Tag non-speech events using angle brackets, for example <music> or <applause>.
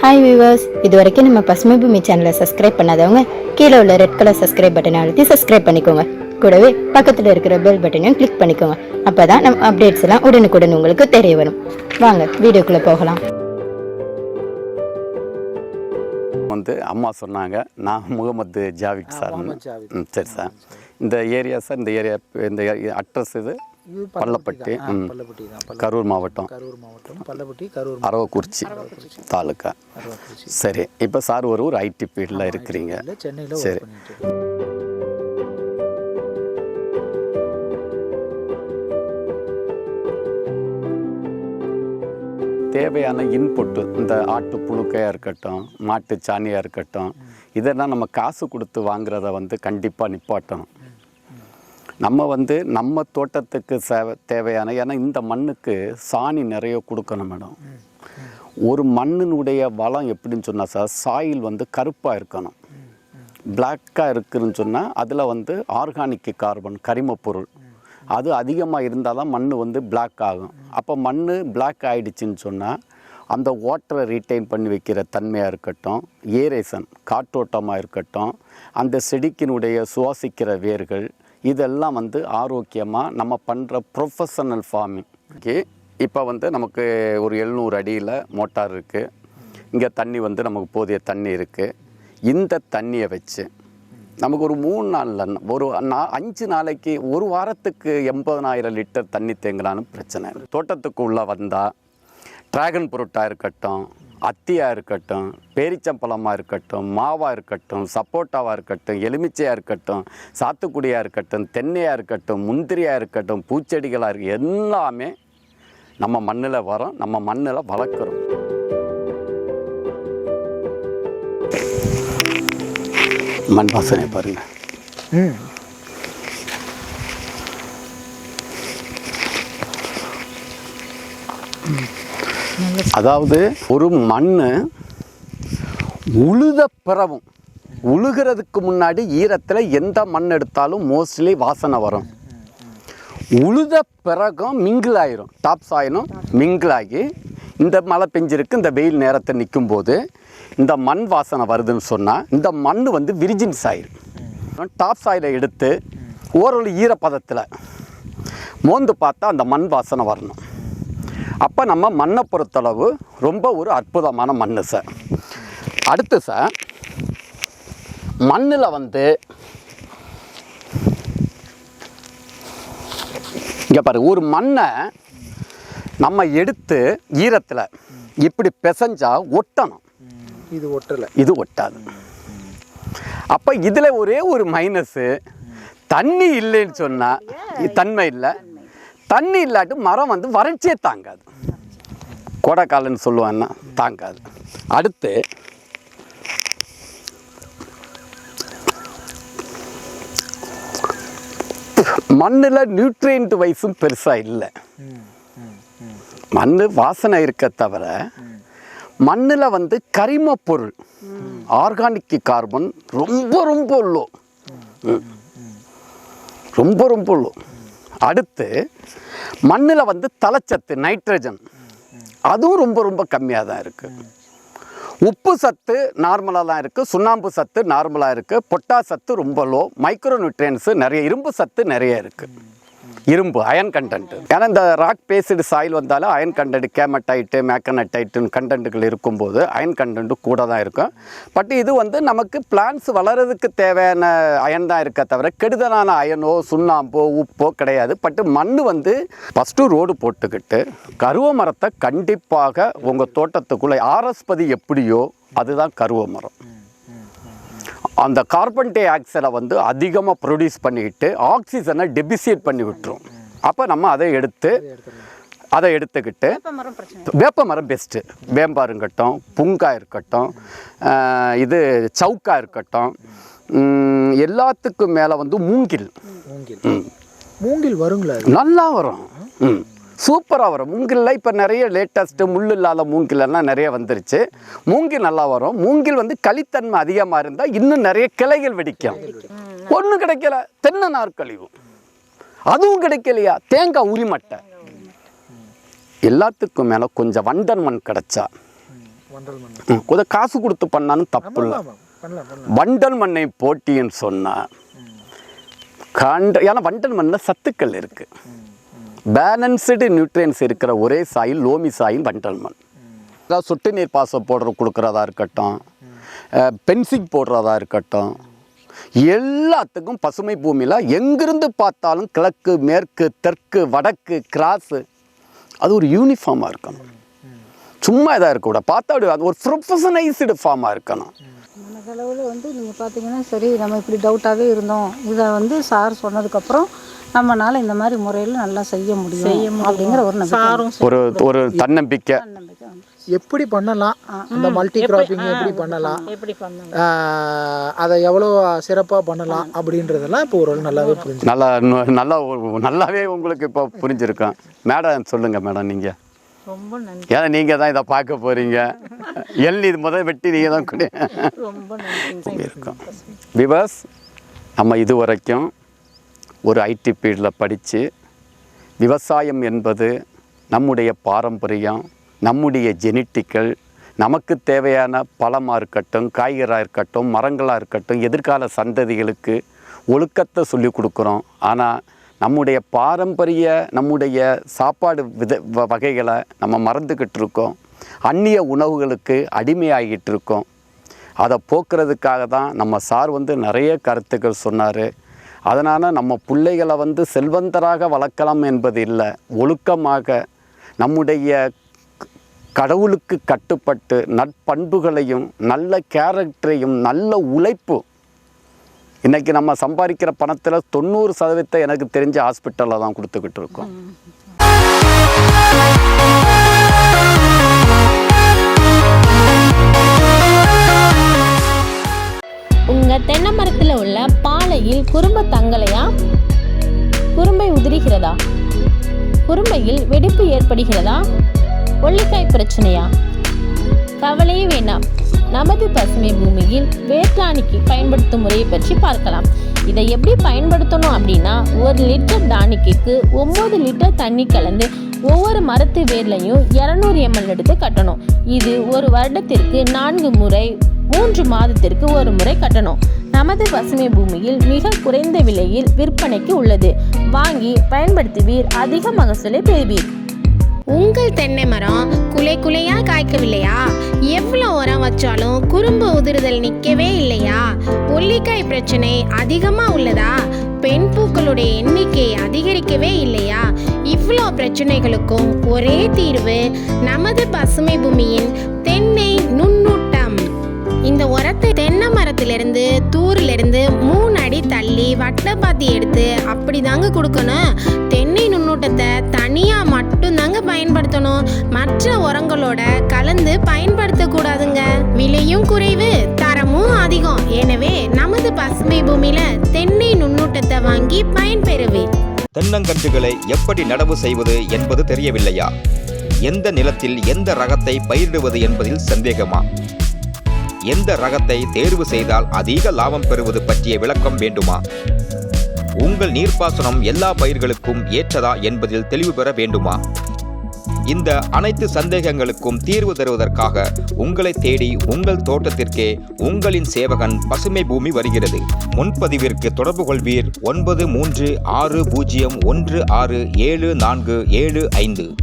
Hi viewers இது வரைக்கும் நம்ம பசுமை பூமி சேனலை சப்ஸ்கிரைப் பண்ணாதவங்க கீழே உள்ள ரெட் கலர் சப்ஸ்கிரைப் பட்டனை அழுத்தி சப்ஸ்கிரைப் பண்ணிக்கோங்க. கூடவே பக்கத்தில் இருக்கிற பெல் பட்டனையும் கிளிக் பண்ணிக்கோங்க. அப்பதான் நம்ம அப்டேட்ஸ் எல்லாம் உடனுக்குடன் உங்களுக்கு தெரிய வரும். வாங்க வீடியோக்குள்ள போகலாம். வந்து அம்மா சொன்னாங்க நான் முகமது ஜாவித் சார் சரி சார். இந்த ஏரியா சார் இந்த ஏரியா இந்த அட்ரஸ் இது? பள்ளப்பட்டி கரூர் மாவட்டம். கரூர் மாவட்டம். பள்ளப்பட்டி கரூர் அரவக்குறிச்சி தாலுக்கா சரி இப்போ சார் ஒரு ஒரு ஐடி ஃபீல்டில் இருக்கிறீங்க. சென்னையில் சரி. தேவையான இன்புட்டு இந்த ஆட்டு புழுக்கையாக இருக்கட்டும் மாட்டு சாணியாக இருக்கட்டும் இதெல்லாம் நம்ம காசு கொடுத்து வாங்குறத வந்து கண்டிப்பாக நிப்பாட்டணும். நம்ம வந்து நம்ம தோட்டத்துக்கு சேவை தேவையான ஏன்னா இந்த மண்ணுக்கு சாணி நிறைய கொடுக்கணும் மேடம். ஒரு மண்ணினுடைய வளம் எப்படின்னு சொன்னால் சார் சாயில் வந்து கருப்பாக இருக்கணும். பிளாக்காக இருக்குதுன்னு சொன்னால் அதில் வந்து ஆர்கானிக் கார்பன் கரிமப்பொருள் அது அதிகமாக இருந்தால் தான் மண் வந்து பிளாக் ஆகும். அப்போ மண் பிளாக் ஆகிடுச்சின்னு சொன்னால் அந்த வாட்டரை ரீட்டைன் பண்ணி வைக்கிற தன்மையாக இருக்கட்டும் ஏரேசன் காற்றோட்டமாக இருக்கட்டும் அந்த செடிக்கினுடைய சுவாசிக்கிற வேர்கள் இதெல்லாம் வந்து ஆரோக்கியமாக நம்ம பண்ணுற ப்ரொஃபஷனல் ஃபார்மிங் ஓகே இப்போ வந்து நமக்கு ஒரு எழுநூறு அடியில் மோட்டார் இருக்குது இங்கே தண்ணி வந்து நமக்கு போதிய தண்ணி இருக்குது இந்த தண்ணியை வச்சு நமக்கு ஒரு மூணு நாளில் ஒரு நா அஞ்சு நாளைக்கு ஒரு வாரத்துக்கு எண்பதனாயிரம் லிட்டர் தண்ணி தேங்கினாலும் பிரச்சனை இல்லை. தோட்டத்துக்கு உள்ளே வந்தால் ட்ராகன் புரோட்டா இருக்கட்டும் அத்தியாக இருக்கட்டும் பேரிச்சம்பழமாக இருக்கட்டும் மாவாக இருக்கட்டும் சப்போட்டாவாக இருக்கட்டும் எலுமிச்சையாக இருக்கட்டும் சாத்துக்குடியாக இருக்கட்டும் தென்னையாக இருக்கட்டும் முந்திரியாக இருக்கட்டும் பூச்செடிகளாக இருக்கு எல்லாமே நம்ம மண்ணில் வரோம் நம்ம மண்ணில் வளர்க்குறோம். மண் வாசனை பாருங்கள் ம். அதாவது ஒரு மண் உழுத பிறவும் உழுகிறதுக்கு முன்னாடி ஈரத்தில் எந்த மண் எடுத்தாலும் மோஸ்ட்லி வாசனை வரும். உழுத பிறகும் மிங்கிள் ஆயிரும். டாப் சாயிலும் மிங்கிள் ஆகி இந்த மழை பெஞ்சிருக்கு இந்த வெயில் நேரத்தை நிற்கும் போது இந்த மண் வாசனை வருதுன்னு சொன்னால் இந்த மண் வந்து விரிஜின் சாயில் டாப் சாயிலை எடுத்து ஓரளவு ஈரப்பதத்தில் மோந்து பார்த்தா அந்த மண் வாசனை வரணும். அப்போ நம்ம மண்ணை பொறுத்தளவு ரொம்ப ஒரு அற்புதமான மண் சார் அடுத்து சார் மண்ணில் வந்து இங்கே பாரு ஒரு மண்ணை நம்ம எடுத்து ஈரத்தில் இப்படி பிசைஞ்சா ஒட்டணும். இது ஒட்டலை. இது ஒட்டாது. அப்போ இதில் ஒரே ஒரு மைனஸு தண்ணி இல்லைன்னு சொன்னால் தன்மை இல்லை. தண்ணி இல்லாட்டி மரம் வந்து வறட்சியே தாங்காது. கோடைக்காலன்னு சொல்லுவான்னா தாங்காது. அடுத்து மண்ணில் நியூட்ரியன்ட் வைஸும் பெருசாக இல்லை. மண் வாசனை இருக்க தவிர மண்ணில் வந்து கரிம பொருள் ஆர்கானிக் கார்பன் ரொம்ப ரொம்ப உள்ளோ. ரொம்ப ரொம்ப உள்ளோ. அடுத்து மண்ணில் வந்து தலைச்சத்து நைட்ரஜன் அதுவும் ரொம்ப ரொம்ப கம்மியாக தான் இருக்குது உப்பு சத்து நார்மலாக தான் இருக்குது சுண்ணாம்பு சத்து நார்மலாக இருக்குது பொட்டா சத்து ரொம்ப லோ மைக்ரோ நியூட்ரியன்ஸு நிறைய இரும்பு சத்து நிறைய இருக்குது இரும்பு அயன் கண்டென்ட் ஏன்னா இந்த ராக் பேஸ்டு சாயில் வந்தாலும் அயன் கண்டென்ட் கேமட்டைட்டு மேக்கனட்டைட்டுன்னு கண்டென்ட்டுகள் இருக்கும்போது அயன் கண்டென்ட் கூட தான் இருக்கும். பட் இது வந்து நமக்கு பிளான்ஸ் வளர்கிறதுக்கு தேவையான அயன் தான் இருக்க தவிர கெடுதலான அயனோ சுண்ணாம்போ உப்போ கிடையாது. பட் மண் வந்து ஃபஸ்ட்டு ரோடு போட்டுக்கிட்டு கருவ மரத்தை கண்டிப்பாக உங்கள் தோட்டத்துக்குள்ளே ஆரஸ்பதி எப்படியோ அதுதான் கருவ மரம். அந்த கார்பன் டை ஆக்சைடை வந்து அதிகமாக ப்ரொடியூஸ் பண்ணிக்கிட்டு ஆக்சிஜனை டெபிசியேட் பண்ணி விட்டுரும். அப்போ நம்ம அதை எடுத்து அதை எடுத்துக்கிட்டு வேப்ப மரம் பெஸ்ட்டு வேம்பா இருக்கட்டும் புங்கா இருக்கட்டும் இது சவுக்கா இருக்கட்டும் எல்லாத்துக்கும் மேலே வந்து மூங்கில். மூங்கில். மூங்கில் வருங்களா? நல்லா வரும். ம். சூப்பராக வரும். மூங்கிலில் இப்போ நிறைய லேட்டஸ்ட்டு முள் இல்லாத மூங்கில் எல்லாம் நிறைய வந்துருச்சு. மூங்கில் நல்லா வரும். மூங்கில் வந்து களித்தன்மை அதிகமாக இருந்தால் இன்னும் நிறைய கிளைகள் வெடிக்கும். ஒன்றும் கிடைக்கல. தென்னை நாற்கழிவு அதுவும் கிடைக்கலையா? தேங்காய் உரிமட்டை எல்லாத்துக்கும் மேலே கொஞ்சம் வண்டர் மண் கிடச்சா. வண்டல் மண். ம், கொஞ்சம் காசு கொடுத்து பண்ணாலும் தப்பு இல்லை. வண்டல் மண்ணை போட்டின்னு சொன்னால் கண்ட ஏன்னா வண்டல் மண்ணில் சத்துக்கள் இருக்குது பேலன்ஸ்டு நியூட்ரியன்ஸ் இருக்கிற ஒரே சாயில் லோமி சாயில் வண்டல் மண் அதாவது சொட்டு நீர் பாசம் போடுற கொடுக்குறதா இருக்கட்டும் பென்சிங் போடுறதா இருக்கட்டும் எல்லாத்துக்கும் பசுமை பூமியில் எங்கிருந்து பார்த்தாலும் கிழக்கு மேற்கு தெற்கு வடக்கு கிராஸு அது ஒரு யூனிஃபார்மாக இருக்கணும். சும்மா இதாக இருக்கக்கூடாது பார்த்தா அப்படி அது ஒரு ப்ரொஃபஷனைஸ்டு ஃபார்மாக இருக்கணும். மனதளவில் வந்து நீங்கள் பார்த்தீங்கன்னா சரி நம்ம இப்படி டவுட்டாகவே இருந்தோம். இதை வந்து சார் சொன்னதுக்கப்புறம் நம்மனால இந்த மாதிரி முறையில் நல்லா செய்ய முடியும் அப்படிங்கிற ஒரு நம்பிக்கை ஒரு ஒரு தன்னம்பிக்கை. எப்படி பண்ணலாம்? அந்த மல்டி கிராப்பிங் எப்படி பண்ணலாம்? எப்படி பண்ணணும் ஆஹ் அதை எவ்வளோ சிறப்பாக பண்ணலாம் அப்படின்றதெல்லாம் இப்போ ஒரு நல்லாவே புரிஞ்சு நல்லா நல்லா நல்லாவே உங்களுக்கு இப்போ புரிஞ்சிருக்கும். மேடம் சொல்லுங்கள் மேடம் நீங்கள் ரொம்ப நன்றி. ஏன்னா நீங்கள் தான் இதை பார்க்க போகிறீங்க எள்ளி இது முதல் வெட்டி நீங்கள் தான் கொடு ரொம்ப நன்றி <laughs> இருக்கும். விவாஸ் நம்ம இது வரைக்கும் ஒரு ஐடி ஃபீல்டில் படித்து விவசாயம் என்பது நம்முடைய பாரம்பரியம் நம்முடைய ஜெனட்டிக்கல் நமக்கு தேவையான பழமாக இருக்கட்டும் காய்கறாக இருக்கட்டும் மரங்களாக இருக்கட்டும் எதிர்கால சந்ததிகளுக்கு ஒழுக்கத்தை சொல்லி கொடுக்குறோம். ஆனால் நம்முடைய பாரம்பரிய நம்முடைய சாப்பாடு வித வ- வகைகளை நம்ம மறந்துக்கிட்டு இருக்கோம். அந்நிய உணவுகளுக்கு அடிமையாகிட்டு இருக்கோம். அதை போக்குறதுக்காக தான் நம்ம சார் வந்து நிறைய கருத்துக்கள் சொன்னார். அதனால் நம்ம பிள்ளைகளை வந்து செல்வந்தராக வளர்க்கலாம் என்பது இல்லை. ஒழுக்கமாக நம்முடைய கடவுளுக்கு கட்டுப்பட்டு நற்பண்புகளையும் நல்ல கேரக்டரையும் நல்ல உழைப்பு. இன்றைக்கி நம்ம சம்பாதிக்கிற பணத்தில் தொண்ணூறு சதவீதத்தை எனக்கு தெரிஞ்ச ஹாஸ்பிட்டலில் தான் கொடுத்துக்கிட்டு இருக்கோம். உங்கள் தென்னை மரத்தில் உள்ள பாலையில் குறும்ப தங்கலையா குறும்பை உதிரிகிறதா? குறும்பையில் வெடிப்பு ஏற்படுகிறதா? ஒல்லிக்காய் பிரச்சனையா? கவலையே வேண்டாம். நமது பசுமை பூமியில் வேர்டானிக்கு பயன்படுத்தும் முறையை பற்றி பார்க்கலாம். இதை எப்படி பயன்படுத்தணும் அப்படின்னா ஒரு லிட்டர் டானிக்கு ஒம்பது லிட்டர் தண்ணி கலந்து ஒவ்வொரு மரத்து வேர்லையும் இரநூறு எம்எல் எடுத்து கட்டணும். இது ஒரு வருடத்திற்கு நான்கு முறை மூன்று மாதத்திற்கு ஒரு முறை கட்டணும். நமது பசுமை பூமியில் மிக குறைந்த விலையில் விற்பனைக்கு உள்ளது. வாங்கி பயன்படுத்துவீர். அதிக மகசூலை பெறுவீர். உங்கள் தென்னை மரம் குலை குலையா காய்க்கவில்லையா? எவ்வளோ உரம் வச்சாலும் குறும்பு உதிர்தல் நிற்கவே இல்லையா? ஒல்லிக்காய் பிரச்சனை அதிகமாக உள்ளதா? பெண் பூக்களுடைய எண்ணிக்கை அதிகரிக்கவே இல்லையா? இவ்வளோ பிரச்சனைகளுக்கும் ஒரே தீர்வு நமது பசுமை பூமியின் தென்னை நுண்ணூட்டம். இந்த உரத்தை தென்னை மரத்திலிருந்து ஊர்லேருந்து மூணு அடி தள்ளி வட்டப்பாத்தி எடுத்து அப்படி தாங்க கொடுக்கணும். தென்னை நுண்ணூட்டத்தை தனியாக மட்டும்தாங்க பயன்படுத்தணும். மற்ற உரங்களோட கலந்து பயன்படுத்தக்கூடாதுங்க. விலையும் குறைவு தரமும் அதிகம். எனவே நமது பசுமை பூமியில தென்னை நுண்ணூட்டத்தை வாங்கி பயன்பெறுவேன் தென்னங்கன்றுகளை எப்படி நடவு செய்வது என்பது தெரியவில்லையா? எந்த நிலத்தில் எந்த ரகத்தை பயிரிடுவது என்பதில் சந்தேகமா? எந்த ரகத்தை தேர்வு செய்தால் அதிக லாபம் பெறுவது பற்றிய விளக்கம் வேண்டுமா? உங்கள் நீர்ப்பாசனம் எல்லா பயிர்களுக்கும் ஏற்றதா என்பதில் தெளிவு பெற வேண்டுமா? இந்த அனைத்து சந்தேகங்களுக்கும் தீர்வு தருவதற்காக உங்களை தேடி உங்கள் தோட்டத்திற்கே உங்களின் சேவகன் பசுமை பூமி வருகிறது. முன்பதிவிற்கு தொடர்பு கொள்வீர் ஒன்பது மூன்று ஆறு பூஜ்ஜியம் ஒன்று ஆறு ஏழு நான்கு ஏழு ஐந்து.